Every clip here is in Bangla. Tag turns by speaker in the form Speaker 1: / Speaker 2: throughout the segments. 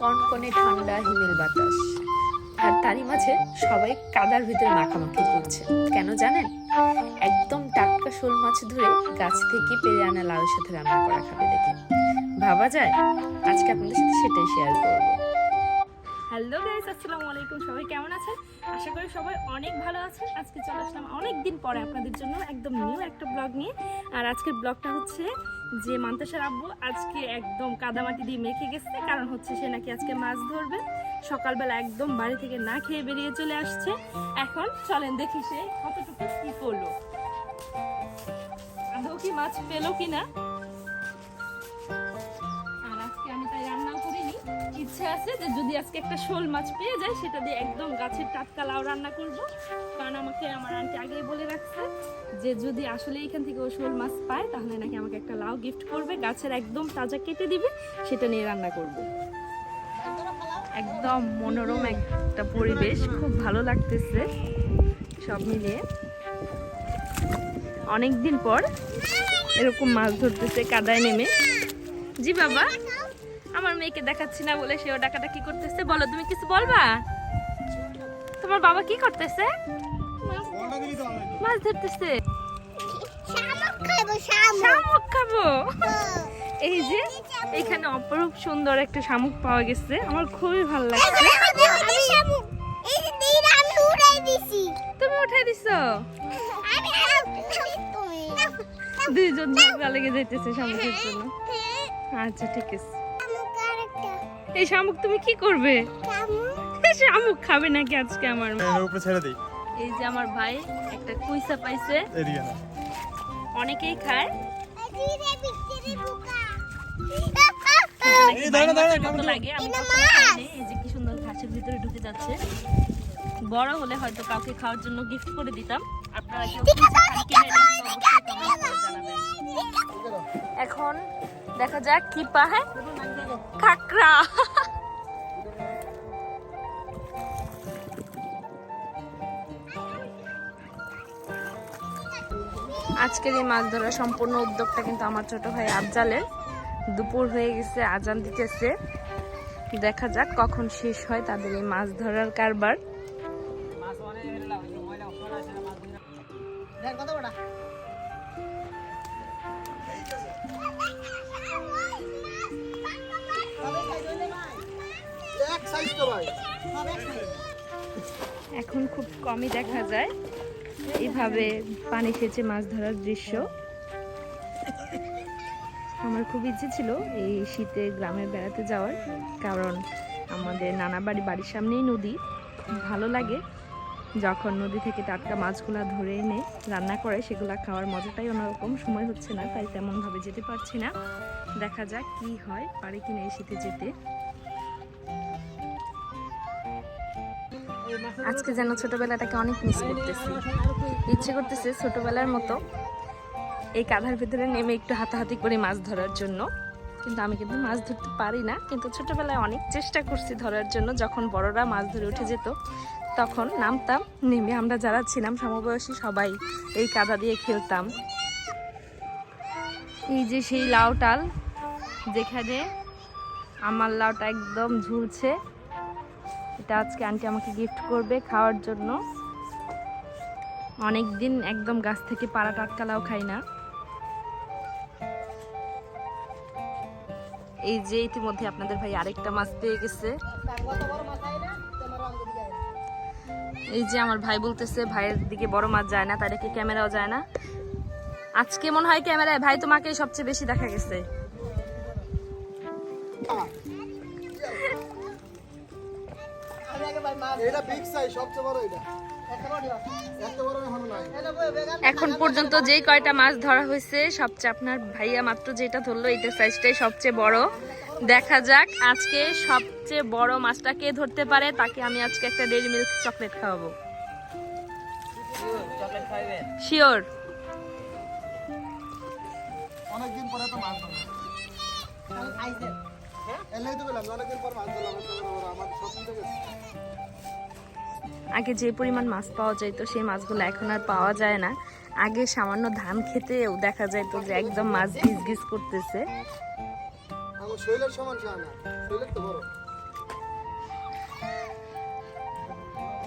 Speaker 1: কনকনে ঠান্ডা হিমেল বাতাস। আর তারই মাঝে সবাই কাদার ভিতরে মাখামাখি করছে। কেন জানেন? একদম টাটকা শোল মাছ ধরে গাছ থেকে পেরে আনা লাউয়ের সাথে রান্না করা খাবে দেখে। ভাবা যায়, আজকে আপনাদের সাথে সেটাই শেয়ার করব।
Speaker 2: হ্যালো গাইস আসসালামু আলাইকুম। সবাই কেমন আছেন? আশা করি সবাই অনেক ভালো আছেন। আজকে চলে আসলাম অনেক দিন পরে আপনাদের জন্য একদম নিউ একটা ব্লগ নিয়ে। আর আজকের ব্লগটা হচ্ছে যে মান্তাসার আব্বু আজকে একদম কাদামাটি দিয়ে মেখে গেছে, কারণ হচ্ছে সে নাকি আজকে মাছ ধরবে। সকালবেলা একদম বাড়ি থেকে না খেয়ে বেরিয়ে চলে আসছে। এখন চলেন দেখি সে কতটুকু কি করল। আদৌ কি মাছ পেল কিনা? ইচ্ছে আছে যে যদি আজকে একটা শোল মাছ পেয়ে যায়, সেটা দিয়ে একদম গাছের টাটকা লাউ রান্না করব। কারণ আমাকে আমার আন্টি আগেই বলে রাখছে যে যদি আসলে এখান থেকে ও শোল মাছ পায়, তাহলে নাকি আমাকে একটা লাউ গিফট করবে, গাছের একদম তাজা কেটে দিবে, সেটা নিয়ে রান্না করব। একদম মনোরম একটা পরিবেশ, খুব ভালো লাগতেছে সব মিলিয়ে। অনেক দিন পর এরকম মাছ ধরতেছে কাদায় নেমে। জি বাবা আমার মেয়েকে দেখাচ্ছি না বলে সেও ডাকাটা কি করতেছে। বলো তুমি কিছু বলবা? তোমার বাবা কি করতেছে? মাছ ধরতেছে।
Speaker 3: শামুক খাব
Speaker 2: খাব? এই যে এখানে অপরূপ সুন্দর একটা শামুক পাওয়া গেছে। আমার খুবই ভালো লাগছে। তুমি উঠাই দিছো? দুইজন লেগে যাইতেছে শামুকের জন্য। আচ্ছা ঠিক আছে। এই শামুক তুমি কি করবে?
Speaker 3: শামুক?
Speaker 2: শামুক খাবে নাকি আজকে আমার
Speaker 4: উপরে ছেড়ে দিই।
Speaker 2: এই যে আমার ভাই একটা কুইসা পাইছে।
Speaker 4: এদিকে না
Speaker 2: অনেকেই খায়। লাগে আমি। এই যে কি সুন্দর ঘাসের ভিতরে ঢুকে যাচ্ছে। বড় হলে হয়তো কাউকে খাওয়ার জন্য গিফট করে দিতাম। আপনারা। এখন দেখা যাক কি পায়। কাকড়া আজকের এই মাছ ধরার সম্পূর্ণ উদ্যোগটা কিন্তু আমার ছোট ভাই আফজালের। দুপুর হয়ে গেছে, আজান দিতেছে। দেখা যাক কখন শেষ হয় তাদের এই মাছ ধরার কারবার। এখন খুব কমই দেখা যায়। এইভাবে পানি সেচে মাছ ধরার দৃশ্য। আমার খুব ইচ্ছে ছিল এই শীতে গ্রামে বেড়াতে যাওয়ার, কারণ আমাদের নানা বাড়ি, বাড়ির সামনেই নদী। ভালো লাগে যখন নদী থেকে টাটকা মাছগুলা ধরে এনে রান্না করে, সেগুলা খাওয়ার মজাটাই অন্যরকম। সময় হচ্ছে না, তাই তেমনভাবে যেতে পারছি না। দেখা যাক কি হয়, পারে কিনা এই শীতে যেতে। আজকে যেন ছোটবেলাটাকে অনেক মিস করতেছি। ইচ্ছে করতেছে ছোটবেলার মতো এই কাঁধার ভিতরে নেমে একটু হাতাহাতি করে মাছ ধরার জন্য। কিন্তু আমি কিন্তু মাছ ধরতে পারি না, কিন্তু ছোটবেলায় অনেক চেষ্টা করছি ধরার জন্য। যখন বড়রা মাছ ধরে উঠে যেত, তখন নামতাম, নেমে আমরা যারা ছিলাম, সমবয়সী সবাই এই কাদা দিয়ে খেলতাম। এই যে সেই লাউ টাল যেখানে আমার লাউটা একদম ঝুলছে। এটা আজকে আন্টি আমাকে গিফট করবে খাওয়ার জন্য। অনেক দিন একদম গাছ থেকে পাড়া টাটকা লাউ খাই না। এই যে ইতিমধ্যে আপনাদের ভাই আরেকটা মাছ পেয়ে গেছে। এই যে আমার ভাই বলতেছে, ভাইয়ের দিকে বড় মাছ যায় না তার কি ক্যামেরাও যায় না? আজকে মনে হয় ক্যামেরায় ভাই তোমাকে সবচেয়ে বেশি দেখা গেছে।
Speaker 4: এটা বিগ সাইজ সবচেয়ে বড় এটা। এত বড়
Speaker 2: এখনও পর্যন্ত যেই কয়টা মাছ ধরা হয়েছে সবচেয়ে আপনার ভাইয়া মাত্র যেটা ধরলো এটা সাইজটাই সবচেয়ে বড়। দেখা যাক আজকে সবচেয়ে বড় মাছটা কে ধরতে পারে তাকে আমি আজকে একটা ডেইরি মিল্ক চকলেট খাওয়াবো। শিওর
Speaker 4: অনেকদিন পরে তো মাছ ধরলাম। এলাই তো বললাম অনেকদিন পর মাছ ধরলাম আমার স্বপ্ন থেকে
Speaker 2: আগে যে পরিমাণ মাছ পাওয়া যেত সেই মাছগুলো এখন আর পাওয়া যায় না। আগে সামান্য ধান খেতেও দেখা যায় তো যে একদম মাছ গিজ গিজ করতেছে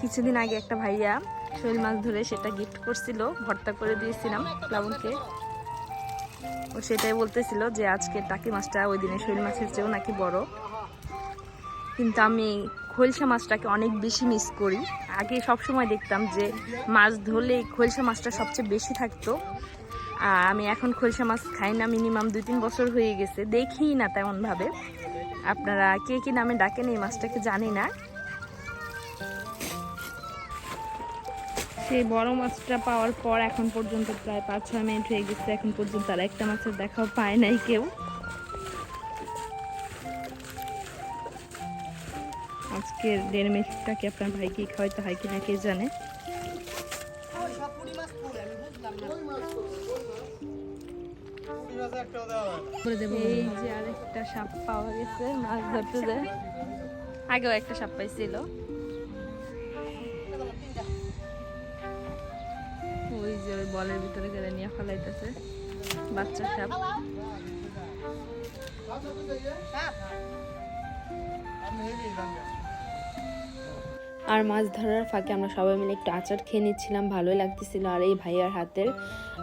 Speaker 2: কিছুদিন আগে একটা ভাইয়া শৈল মাছ ধরে সেটা গিফট করছিল ভর্তা করে দিয়েছিলাম প্লাবনকে। ও সেটাই বলতেছিল যে আজকে টাকি মাছটা ওই দিনে শৈল মাছের চেয়েও নাকি বড়। কিন্তু আমি খৈলসা মাছটাকে অনেক বেশি মিস করি। আগে সব সময় দেখতাম যে মাছ ধরলে খৈলসা মাছটা সবচেয়ে বেশি থাকতো। আমি এখন খৈলসা মাছ খাই না মিনিমাম দুই তিন বছর হয়ে গেছে। দেখিই না তেমনভাবে। আপনারা কে কি নামে ডাকেন এই মাছটাকে জানি না। সেই বড় মাছটা পাওয়ার পর এখন পর্যন্ত প্রায় পাঁচ ছয় মিনিট হয়ে গেছে। এখন পর্যন্ত আর একটা মাছের দেখাও পায় নাই কেউ। আজকের দেড় মিনিটটাকে আপনার ভাইকে খাওয়াইতে হয় কিনা কে জানে? এই যে আরেকটা সাপ পাওয়া মাছ আগেও একটা সাপ ওই যে ওই বলের ভিতরে গেলে নিয়ে ফেলাইতেছে, বাচ্চা সাপ।
Speaker 1: আর মাছ ধরার ফাঁকে আমরা সবাই মিলে একটু আচার খেয়ে নিচ্ছিলাম ভালোই লাগতেছিল। আর এই ভাইয়ার হাতের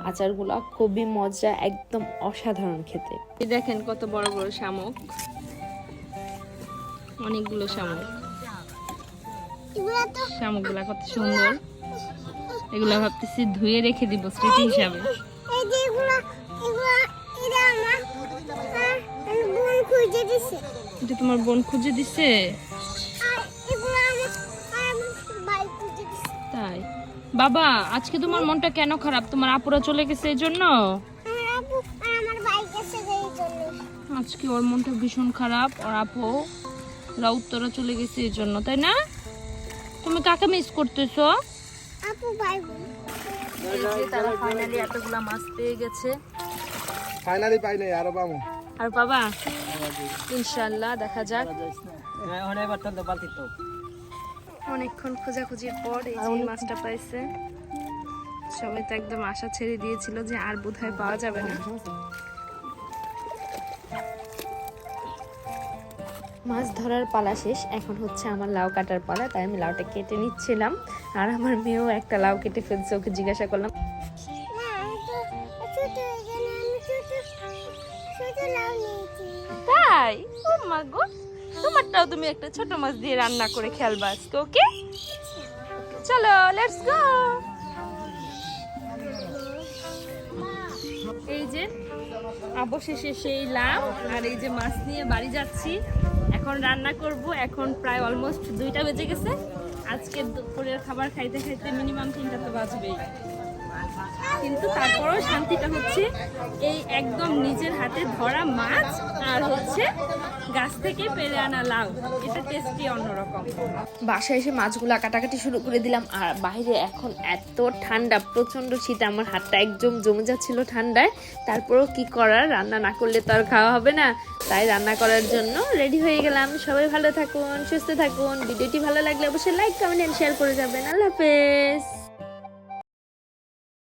Speaker 1: আচারগুলো খুবই মজা একদম অসাধারণ খেতে।
Speaker 2: দেখেন কত বড় বড় শামুক। অনেকগুলো শামুক। শামুকগুলা কত সুন্দর। এগুলা ভাবতেছি ধুয়ে রেখে দিব স্মৃতি হিসাবে।
Speaker 3: এটা
Speaker 2: তোমার বোন খুঁজে দিছে? বাবা আজকে তোমার মনটা কেন খারাপ? তোমার আপুরা চলে গেছে এই জন্য
Speaker 3: আমার আপু আর আমার ভাই গেছে যে এই জন্য।
Speaker 2: আজকে ওর মনটা ভীষণ খারাপ ওর আপু ওরা উত্তরা চলে গেছে এই জন্য তাই না? তুমি কাকে মিস করতেছো?
Speaker 3: আপু ভাই
Speaker 2: তারা ফাইনালি এতগুলা মাছ পেয়ে গেছে।
Speaker 4: ফাইনালি পাই নাই আরও পাবো।
Speaker 2: আর বাবা ইনশাল্লাহ দেখা যাক। অনেকক্ষণ খোঁজাখুঁজির পর এই যে মাছটা পাইছে। সবাই তো একদম আশা ছেড়ে দিয়েছিল যে আর বোধহয় পাওয়া যাবে না।
Speaker 1: মাছ ধরার পালা শেষ। এখন হচ্ছে আমার লাউ কাটার পালা তাই আমি লাউটা কেটে নিচ্ছিলাম। আর আমার মেয়েও একটা লাউ কেটে ফেলছে ওকে জিজ্ঞাসা করলাম
Speaker 2: তাই? ও মা গো। তোমারটাও তুমি একটা ছোট মাছ দিয়ে রান্না করে খেলবা আজকে, ওকে? চলো লেটস গো এই যে, অবশেষে সেই লাভ আর এই যে মাছ নিয়ে বাড়ি যাচ্ছি। এখন রান্না করব, এখন প্রায় অলমোস্ট দুইটা বেজে গেছে। আজকে দুপুরের খাবার খাইতে খাইতে মিনিমাম তিনটা তো বাজবেই। কিন্তু তারপরেও শান্তিটা হচ্ছে এই একদম নিজের হাতে ধরা মাছ আর হচ্ছে গাছ থেকে পেরে আনা লাউ। এটা টেস্টি অন্যরকম।
Speaker 1: বাসায় এসে মাছগুলো কাটাকাটি শুরু করে দিলাম আর বাইরে এখন এত ঠান্ডা প্রচণ্ড শীত, আমার হাতটা একদম জমে যাচ্ছিল ঠান্ডায়। তারপরেও কি করার? রান্না না করলে তো আর খাওয়া হবে না। তাই রান্না করার জন্য রেডি হয়ে গেলাম। সবাই ভালো থাকুন, সুস্থ থাকুন। ভিডিওটি ভালো লাগলে অবশ্যই লাইক কমেন্ট এন্ড শেয়ার করে যাবেন। আল্লাহ হাফেজ।